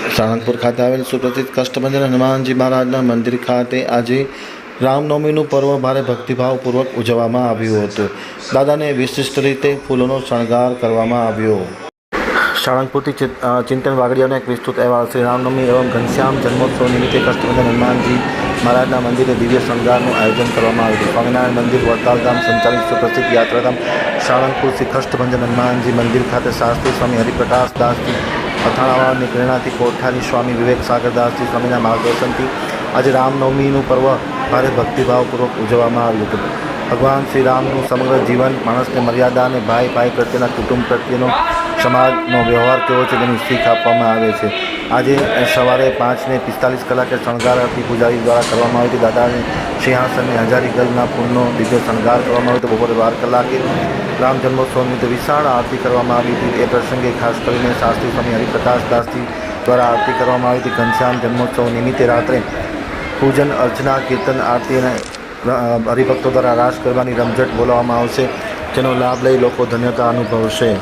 સાળંગપુર ખાતે આવેલ સુપ્રસિદ્ધ કષ્ટભંજન હનુમાનજી મહારાજના મંદિર ખાતે આજે રામનવમીનું પર્વ ભારે ભક્તિભાવપૂર્વક ઉજવવામાં આવ્યું હતું. દાદાને વિશિષ્ટ રીતે ફૂલોનો શણગાર કરવામાં આવ્યો. સાળંગપુરથી ચિંતન વાગડિયાનો એક વિસ્તૃત અહેવાલ, શ્રી રામનવમી એવં ઘનશ્યામ જન્મોત્સવ નિમિત્તે કષ્ટભંજન હનુમાનજી મહારાજના મંદિરે દિવ્ય શણગારનું આયોજન કરવામાં આવ્યું હતું. સ્વામિનારાયણ મંદિર વડતાલધામ સંચાલિત સુપ્રસિદ્ધ યાત્રાધામ સાળંગપુર શ્રી કષ્ટભંજન હનુમાનજી મંદિર ખાતે શાસ્ત્રી સ્વામી હરિપ્રકાશ દાસજી અથાણાવાળાની પ્રેરણાથી કોઠારી સ્વામી વિવેક સાગરદાસજી સ્વામીના માર્ગદર્શનથી આજે રામનવમીનું પર્વ ભારે ભક્તિભાવપૂર્વક ઉજવવામાં આવ્યું હતું. ભગવાન શ્રી રામનું સમગ્ર જીવન, માણસને મર્યાદા અને ભાઈ ભાઈ પ્રત્યેના કુટુંબ પ્રત્યેનો સમાજનો વ્યવહાર કેવો છે તેની શીખ આપવામાં આવે છે. આજે સવારે પાંચને પિસ્તાલીસ કલાકે શણગાર આરતી પૂજારી દ્વારા કરવામાં આવી હતી દાદાને સિંહાસનને હજારી ગલના ફૂલનો દિવ્ય શણગાર કરવામાં આવ્યો હતો બપોરે બાર કલાકે રામ જન્મોત્સવ નિમિત્તે વિશાળ આરતી કરવામાં આવી હતી. એ પ્રસંગે ખાસ કરીને શાસ્ત્રી સ્વામી હરિપ્રકાશ દાસજી દ્વારા આરતી કરવામાં આવી હતી. ઘનશ્યામ જન્મોત્સવ નિમિત્તે રાત્રે પૂજન, અર્ચના, કીર્તન, આરતી અને હરિભક્તો દ્વારા રાસ કરવાની રમઝટ બોલાવવામાં આવશે. જેનો લાભ લઈ લોકો ધન્યતા અનુભવશે.